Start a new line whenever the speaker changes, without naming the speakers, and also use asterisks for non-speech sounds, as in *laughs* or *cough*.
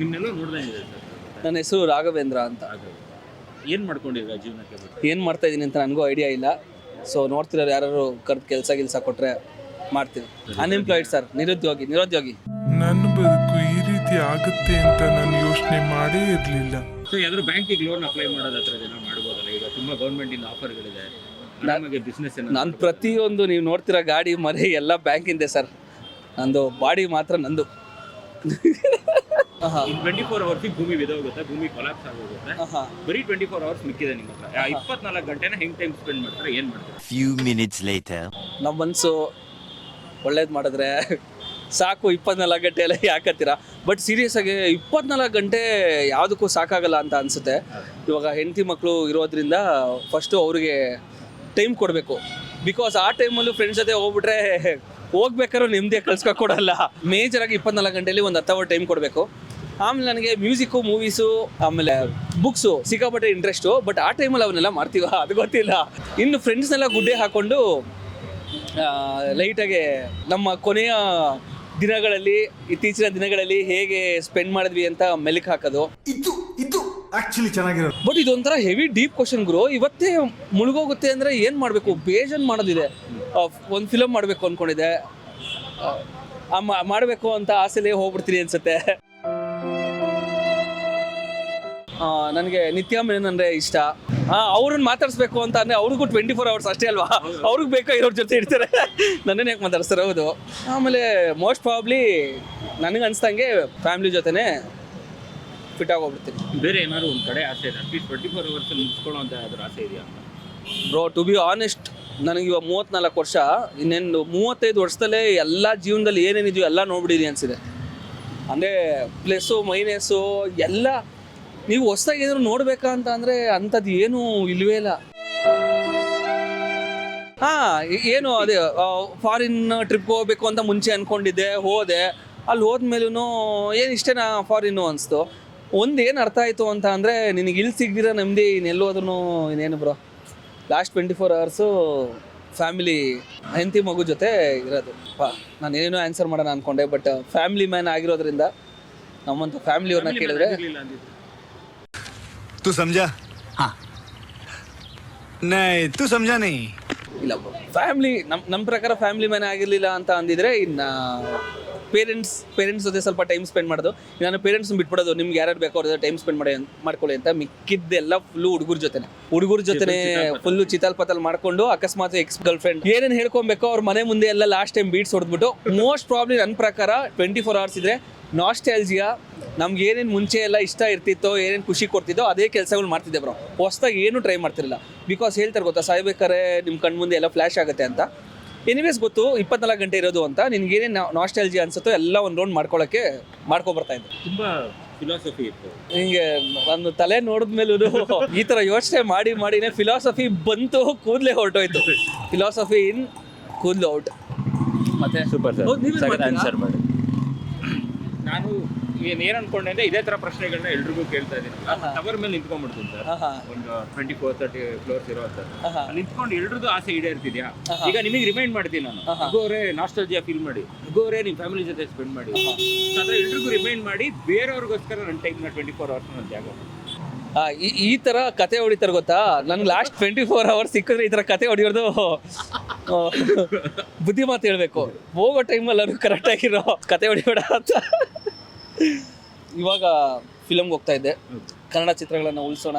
ನಿಮ್ನೆಲ್ಲ ನೋಡ್ದಂಗಿದೆ sir?
ನನ್ನ ಹೆಸರು ರಾಘವೇಂದ್ರ ಅಂತ.
ಏನು ಮಾಡ್ಕೊಂಡಿದ್ರ ಜೀವನಕ್ಕೆ ಬಿಟ್ಟು
ಏನು ಮಾಡ್ತಾ ಇದ್ದೀನಿ ಅಂತ ನನಗೂ ಐಡಿಯಾ ಇಲ್ಲ. ಸೊ ನೋಡ್ತಿರೋರು ಯಾರು ಕರೆದು ಕೆಲಸ ಗಿಲ್ಸ ಕೊಟ್ಟರೆ ಮಾಡ್ತೀನಿ. Unemployed sir. ನಿರುದ್ಯೋಗಿ ನಿರುದ್ಯೋಗಿ.
ನನ್ನ ಬದುಕು ಈ ರೀತಿ ಆಗುತ್ತೆ ಅಂತ ನಾನು ಯೋಚನೆ ಮಾಡೇ ಇರಲಿಲ್ಲ.
ಸೊ ಯಾವ್ದಾದ್ರು ಬ್ಯಾಂಕಿಗೆ ಲೋನ್ ಅಪ್ಲೈ ಮಾಡೋದು ಹತ್ರ ಜನ ಮಾಡ್ಬೋದಲ್ಲ? ಈಗ ತುಂಬ ಗೌರ್ಮೆಂಟಿಂದ ಆಫರ್ಗಳಿದೆ ನಮಗೆ ಬಿಸ್ನೆಸ್
ನಾನು ಪ್ರತಿಯೊಂದು ನೀವು ನೋಡ್ತಿರೋ ಗಾಡಿ ಮನೆ ಎಲ್ಲ ಬ್ಯಾಂಕಿಂದೆ ಸರ್ ನಂದು ಬಾಡಿ ಮಾತ್ರ ನಂದು. *laughs*
ಇನ್ ಟ್ವೆಂಟಿ ಫೋರ್ ಅವರ್ಸಿಗೆ ಭೂಮಿ ಬಿದೋಗುತ್ತೆ ಭೂಮಿ ಕೊಲಾಪ್ಸ್ ಆಗೋಗುತ್ತೆ. ಬರೀ ಟ್ವೆಂಟಿ ಫೋರ್ ಅವರ್ಸ್ ಮಿಕ್ಕಿದೆ ನಿಮ್ಮ ಹತ್ರ. ಇಪ್ಪತ್ನಾಲ್ಕು ಗಂಟೆನ ಹೆಂಗ್ ಟೈಮ್ ಸ್ಪೆಂಡ್ ಮಾಡ್ತಾರೆ ಏನ್ ಮಾಡ್ತಾರೆ?
ಫ್ಯೂ ಮಿನಿಟ್ಸ್ ಲೇಟರ್
ನಮ್ಮ ಮನ್ಸು ಒಳ್ಳೇದು ಮಾಡಿದ್ರೆ ಸಾಕು ಇಪ್ಪತ್ನಾಲ್ಕು ಗಂಟೆ ಎಲ್ಲ ಯಾಕತ್ತೀರಾ? ಬಟ್ ಸೀರಿಯಸ್ ಆಗಿ ಇಪ್ಪತ್ನಾಲ್ಕು ಗಂಟೆ ಯಾವುದಕ್ಕೂ ಸಾಕಾಗಲ್ಲ ಅಂತ ಅನ್ಸುತ್ತೆ. ಇವಾಗ ಹೆಂಡತಿ ಮಕ್ಕಳು ಇರೋದ್ರಿಂದ ಫಸ್ಟು ಅವ್ರಿಗೆ ಟೈಮ್ ಕೊಡಬೇಕು. ಬಿಕಾಸ್ ಆ ಟೈಮಲ್ಲೂ ಫ್ರೆಂಡ್ಸ್ ಜೊತೆ ಹೋಗ್ಬಿಟ್ರೆ ಹೋಗ್ಬೇಕಾದ್ರೂ ನೆಮ್ಮದಿ ಕಳ್ಸ್ಕೊಡಲ್ಲ ಮೇಜರ್ ಆಗಿ ಇಪ್ಪತ್ನಾಲ್ಕು ಗಂಟೆಯಲ್ಲಿ ಒಂದು ಹತ್ತು ಅವರ್ ಟೈಮ್ ಕೊಡಬೇಕು. ಆಮೇಲೆ ನನಗೆ ಮ್ಯೂಸಿಕ್ಕು ಮೂವೀಸು ಆಮೇಲೆ ಬುಕ್ಸು ಸಿಕ್ಕಾಪಟ್ಟೆ ಇಂಟ್ರೆಸ್ಟು ಬಟ್ ಆ ಟೈಮಲ್ಲಿ ಅವನ್ನೆಲ್ಲ ಮಾಡ್ತೀವ? *laughs* ಅದು ಗೊತ್ತಿಲ್ಲ. ಇನ್ನು ಫ್ರೆಂಡ್ಸ್ನೆಲ್ಲ ಗುಡ್ಡೆ ಹಾಕೊಂಡು ಲೈಟಾಗಿ ನಮ್ಮ ಕೊನೆಯ ದಿನಗಳಲ್ಲಿ ಇತ್ತೀಚಿನ ದಿನಗಳಲ್ಲಿ ಹೇಗೆ ಸ್ಪೆಂಡ್ ಮಾಡಿದ್ವಿ ಅಂತ ಮೆಲುಕು ಹಾಕೋದು.
ಇದು ಇದು ಆಕ್ಚುಲಿ ಚೆನ್ನಾಗಿರೋದು.
ಬಟ್ ಇದೊಂಥರ ಹೆವಿ ಡೀಪ್ ಕ್ವಶನ್ ಗುರು. ಇವತ್ತೇ ಮುಳುಗೋಗುತ್ತೆ ಅಂದರೆ ಏನು ಮಾಡಬೇಕು? ಬೇಜನ್ ಮಾಡೋದಿದೆ. ಒಂದು ಫಿಲಮ್ ಮಾಡಬೇಕು ಅಂದ್ಕೊಂಡಿದ್ದೆ ಮಾಡಬೇಕು ಅಂತ ಆಸೆಲೇ ಹೋಗ್ಬಿಡ್ತೀನಿ ಅನ್ಸುತ್ತೆ. ನನಗೆ ನಿತ್ಯ ಮೆನನ್ ಅಂದರೆ ಇಷ್ಟ. ಅವ್ರನ್ನ ಮಾತಾಡಿಸ್ಬೇಕು ಅಂತ ಅಂದರೆ ಅವ್ರಿಗೂ ಟ್ವೆಂಟಿ ಫೋರ್ ಅವರ್ಸ್ ಅಷ್ಟೇ ಅಲ್ವಾ? ಅವ್ರಿಗೆ ಬೇಕಾ ಇರೋರ ಜೊತೆ ಇರ್ತಾರೆ? ನನ್ನನ್ನು ಯಾಕೆ ಮಾತಾಡಿಸ್ತಾರೆ? ಹೌದು. ಆಮೇಲೆ ಮೋಸ್ಟ್ ಪ್ರಾಬ್ಲಿ ನನಗೆ ಅನ್ಸ್ದಂಗೆ ಫ್ಯಾಮಿಲಿ ಜೊತೆನೇ ಫಿಟ್ ಆಗೋಗ್ಬಿಡ್ತೀನಿ
ಬೇರೆ ಏನಾದ್ರು ಒಂದು ಕಡೆ ಆಸೆ ಇದೆ? At least twenty four hours ಮುಗಿಸ್ಕೊಳ್ಳೋ ಅಂತ ಯಾವ್ದಾದ್ರು ಆಸೆ ಇದೆಯಾ?
ಬ್ರೋ ಟು ಬಿ ಆನೆಸ್ಟ್ ನನಗೆ ಇವಾಗ ಮೂವತ್ತ್ನಾಲ್ಕು ವರ್ಷ ಇನ್ನೇನು ಮೂವತ್ತೈದು ವರ್ಷದಲ್ಲೇ ಎಲ್ಲ ಜೀವನದಲ್ಲಿ ಏನೇನಿದೆಯೋ ಎಲ್ಲ ನೋಡ್ಬಿಡಿದೆ ಅನಿಸಿದೆ. ಅಂದರೆ ಪ್ಲಸ್ಸು ಮೈನಸ್ಸು ಎಲ್ಲ ನೀವು ಹೊಸದಾಗಿ ಏನಾದ್ರು ನೋಡ್ಬೇಕಾ ಅಂತ ಅಂದ್ರೆ ಅಂಥದ್ದು ಏನು ಇಲ್ವೇ ಇಲ್ಲ. ಹಾ ಏನು ಅದೇ ಫಾರಿನ್ ಟ್ರಿಪ್ ಹೋಗ್ಬೇಕು ಅಂತ ಮುಂಚೆ ಅನ್ಕೊಂಡಿದ್ದೆ ಹೋದೆ. ಅಲ್ಲಿ ಹೋದ್ಮೇಲೂ ಏನು ಇಷ್ಟೇನಾ ಫಾರಿನ್ನು ಅನಿಸ್ತು? ಒಂದು ಏನು ಅರ್ಥ ಆಯಿತು ಅಂತ ಅಂದರೆ ನಿನಗೆ ಇಲ್ಲಿ ಸಿಗ್ದಿರೋ ನೆಮ್ಮದಿ ಇನ್ನೆಲ್ಲೋದ್ರೂ ಇನ್ನೇನು bro last twenty four hours family ಹೆಂಡತಿ ಮಗು ಜೊತೆ ಇರೋದು. ಪಾ ನಾನು ಏನೇನೋ ಆನ್ಸರ್ ಮಾಡೋಣ ಅಂದ್ಕೊಂಡೆ ಬಟ್ ಫ್ಯಾಮಿಲಿ ಮ್ಯಾನ್ ಆಗಿರೋದ್ರಿಂದ ನಮ್ಮಂಥ ಫ್ಯಾಮಿಲಿಯವ್ರನ್ನ ಕೇಳಿದ್ರೆ
तू समझा हाँ नहीं तू समझा नहीं
ಇಲ್ಲ ಫ್ಯಾಮ್ಲಿ ನಮ್ಮ ನಮ್ಮ ಪ್ರಕಾರ ಫ್ಯಾಮಿಲಿ ಮ್ಯಾನ್ ಆಗಿರಲಿಲ್ಲ ಅಂತ ಅಂದಿದ್ರೆ ಇನ್ನು ಪೇರೆಂಟ್ಸ್ ಪೇರೆಂಟ್ಸ್ ಜೊತೆ ಸ್ವಲ್ಪ ಟೈಮ್ ಸ್ಪೆಂಡ್ ಮಾಡೋದು ನಾನು ಪೇರೆಂಟ್ಸ್ ಬಿಟ್ಬಿಡೋದು ನಿಮ್ಗೆ ಯಾರ್ಯಾರು ಬೇಕೋ ಅವ್ರ ಜೊತೆ ಟೈಮ್ ಸ್ಪೆಂಡ್ ಮಾಡಿ ಮಾಡ್ಕೊಳ್ಳಿ ಅಂತ ಮಿಕ್ಕಿದ್ದೆಲ್ಲ ಫುಲ್ಲು ಹುಡುಗರ ಜೊತೆನೆ ಹುಡುಗರ ಜೊತೆನೆ ಫುಲ್ಲು ಚಿತಾಲ್ ಪತಾಲ್ ಮಾಡ್ಕೊಂಡು ಅಕಸ್ಮಾತ್ ಎಕ್ಸ್ ಗರ್ಲ್ ಫ್ರೆಂಡ್ ಏನೇನು ಹೇಳ್ಕೊಬೇಕು ಅವ್ರ ಮನೆ ಮುಂದೆ ಎಲ್ಲ ಲಾಸ್ಟ್ ಟೈಮ್ ಬೀಟ್ಸ್ ಹೊಡೆದ್ಬಿಟ್ಟು ಮೋಸ್ಟ್ ಪ್ರಾಬ್ಲಿ ನನ್ನ ಪ್ರಕಾರ ಟ್ವೆಂಟಿ ಫೋರ್ ಅವರ್ಸ್ ಇದ್ರೆ ನಾಸ್ಟಾಲ್ಜಿಯಾ ನಮ್ಗೆ ಏನೇನು ಮುಂಚೆ ಎಲ್ಲ ಇಷ್ಟ ಇರ್ತಿತ್ತೋ ಏನೇನು ಖುಷಿ ಕೊಡ್ತಿದ್ದೋ ಅದೇ ಕೆಲಸಗಳು ಮಾಡ್ತಿದ್ದೆ ಬ್ರೋ ಹೊಸ್ದಾಗಿ ಏನು ಟ್ರೈ ಮಾಡ್ತಿರಲಿಲ್ಲ. ಬಿಕಾಸ್ ಹೇಳ್ತಾರೆ ಗೊತ್ತಾ ಸಾಯ್ಬೇಕಾರೆ ನಿಮ್ಮ ಕಣ್ಮುಂದೆ ಎಲ್ಲ ಫ್ಲ್ಯಾಶ್ ಆಗುತ್ತೆ ಅಂತ. ಎನಿವೇಸ್ ಗೊತ್ತು ಇಪ್ಪತ್ನಾಲ್ಕು ಗಂಟೆ ಇರೋದು ಅಂತ ನಿನ್ಗೆ ಏನೇನು ನಾಸ್ಟಾಲಜಿ ಅನ್ಸುತ್ತೋ ಎಲ್ಲ ಒಂದು ರೌಂಡ್ ಮಾಡ್ಕೊಳ್ಳೋಕ್ಕೆ ಮಾಡ್ಕೊಬರ್ತಾ ಇದ್ದೆ.
ತುಂಬಾ ಫಿಲಾಸಫಿ ಇತ್ತು.
ಹಿಂಗೆ ಒಂದು ತಲೆ ನೋಡಿದ್ಮೇಲೂ ಈ ಥರ ಯೋಚನೆ ಮಾಡಿ ಮಾಡಿನೇ ಫಿಲಾಸಫಿ ಬಂತು ಕೂದಲೇ ಹೊರಟೋಯ್ತು. ಫಿಲಾಸಫಿ ಇನ್ ಕೂದಲು ಔಟ್ ಮತ್ತೆ?
ಸೂಪರ್
ಸರ್ ಸರ್
ಆನ್ಸರ್ ಮಾಡಿ. ನಾನು ಏನ್ ಏನ್ ಅನ್ಕೊಂಡೆ ಅಂದ್ರೆ ಇದೇ ತರ ಪ್ರಶ್ನೆಗಳನ್ನ ಎಲ್ರಿಗೂ ಕೇಳ್ತಾ ಇದ್ದೀನಿ. ಟವರ್ ಮೇಲೆ ನಿಂತ್ಕೊಂಡ್ಬಿಡ್ತೀನಿ ಸರ್. ಒಂದು ಟ್ವೆಂಟಿ ಫೋರ್ ತರ್ಟಿ ಫ್ಲೋರ್ಸ್ ಇರೋ ಅಂಥದ್ದು. ನಿಂತ್ಕೊಂಡು ಎಲ್ರದ್ದು ಆಸೆ ಈಡೇರ್ತಿದ್ಯಾ. ಈಗ ನಿಮಗೆ ರಿಮೈಂಡ್ ಮಾಡ್ತೀನಿ ನಾನು.
ಅಗೋರೆ
ಗೋರೆ ನಾಸ್ಟಲ್ಜಿಯಾ ಫೀಲ್ ಮಾಡಿ. ಗೋರೆ ನಿಮ್ಮ ಫ್ಯಾಮಿಲಿ ಜೊತೆ ಸ್ಪೆಂಡ್ ಮಾಡಿ. ಅಂದ್ರೆ ಎಲ್ರಿಗೂ ರಿಮೈಂಡ್ ಮಾಡಿ ಬೇರೆಯವ್ರಿಗೋಸ್ಕರ ನನ್ನ ಟೈಮ್ನ ಟ್ವೆಂಟಿ ಫೋರ್ ಅವರ್ಸ್ ನಾನು
ಜಾಗ ಈ ಈ ಥರ ಕತೆ ಹೊಡಿತಾರೆ ಗೊತ್ತಾ? ನನ್ಗೆ ಲಾಸ್ಟ್ ಟ್ವೆಂಟಿ ಫೋರ್ ಅವರ್ಸ್ ಸಿಕ್ಕಿದ್ರೆ ಈ ತರ ಕತೆ ಹೊಡಿಯೋದು ಬುದ್ಧಿ ಮಾತು ಹೇಳ್ಬೇಕು. ಹೋಗೋ ಟೈಮಲ್ಲಿ ಕರೆಕ್ಟ್ ಕರೆಕ್ಟಾಗಿರೋ ಕತೆ ಹೊಡಿಬೇಡ ಅಂತ. ಇವಾಗ ಫಿಲಮ್ಗೆ ಹೋಗ್ತಾ ಇದ್ದೆ ಕನ್ನಡ ಚಿತ್ರಗಳನ್ನು ಉಳಿಸೋಣ.